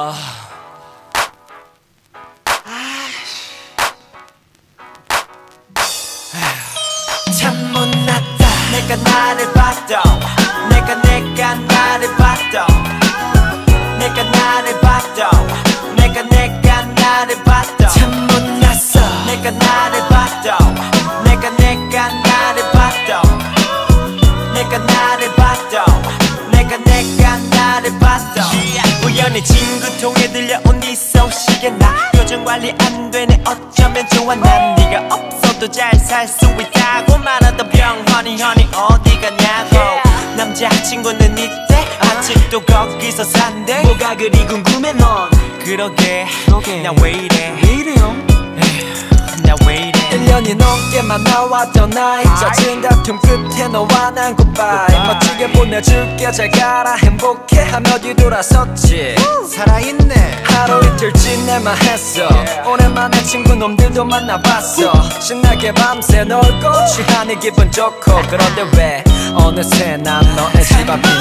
아. 참 못났다. 내가 나를 봤던 친구 통해 들려온 네 소식에 나. 표정 관리 안 되네. 어쩌면 좋아. 난 네가 없어도 잘 살 수 있다고 말하던 병원이 허니 어디 가냐고. 남자친구는 이때 아직도 거기서 산대. 뭐가 그리 궁금해 넌? 그러게. 나 왜 이래? 왜 이래요? 나왜 이래 1년이 넘게 만 나왔던 나이. 잦은 다툼 끝에 너와 난 굿바이 멋지게 보내줄게. 잘 가라. 행복해. 하며 뒤돌아섰지. 살아있네. 하루 이틀 지내만 했어. 오랜만에 친구 놈들도 만나봤어. 신나게 밤새 놀고 취하니 기분 좋고. 그런데 왜 어느새 난 너의 집 앞이니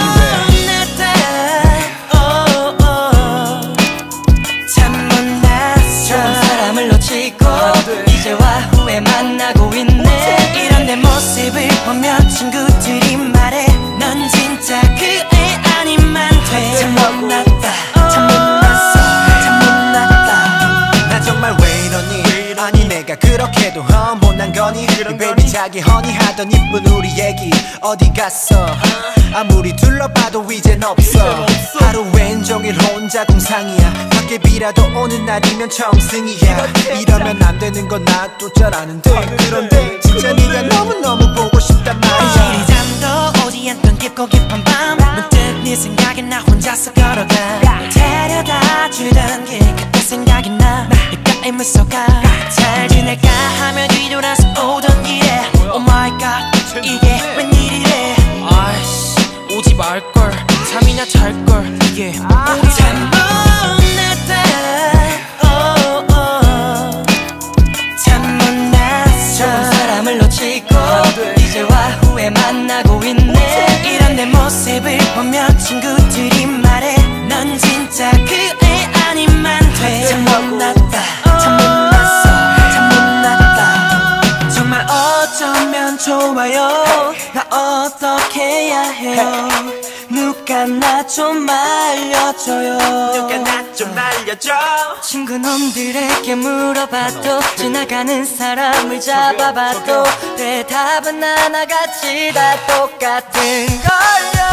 왜참 못났어. 좋은 사람을 놓치고 이제 와 후에 만나고 있네? 이런 내 모습을 보며 친구들이 말해. 넌 진짜 그 애 아니면 돼참 못났다. 참 못났어. 참 못났다. 나 정말 왜 이러니? 아니 내가 그렇게도 어 못난 거니? 이 베이비 자기 허니 하던 이쁜 우리 애기 어디 갔어 아무리 둘러봐도 이젠 없어. 하루 왼종일 혼자 공상이야. 밖에 비라도 오는 날이면 청승이야. 이러면 안 되는 건 나도 잘 아는데. 그런데 진짜 네가 너무너무 보고 싶단 말이야. 이리 잠도 오지 않던 깊고 깊은 밤. 문득 네 생각에 나 혼자서 걸어가. 널 데려다 주던 길 그때 생각이 나. 입가에 미소가 잘 지낼까 하며 뒤돌아서 오던 길에. Oh my god 이게 웬일이래? 아이씨 오지 말걸. 잠이나 잘걸. 이게 못났다. oh, oh. 참 못났어 좋은 사람을 놓치고 이제와 후에 만나고 있네. 이런 내 모습을 보며 친구들이 말해. 넌 진짜 그 애 아니면 못났어 참 못났다. 정말 어쩌면 좋아요? 나 어떻게 해요. 누가 나 좀 알려줘요. 누가 나 좀 알려줘. 친구 놈들에게 물어봐도 지나가는 사람을 잡아봐도 대답은 하나같이 다 똑같은 걸요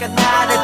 ka na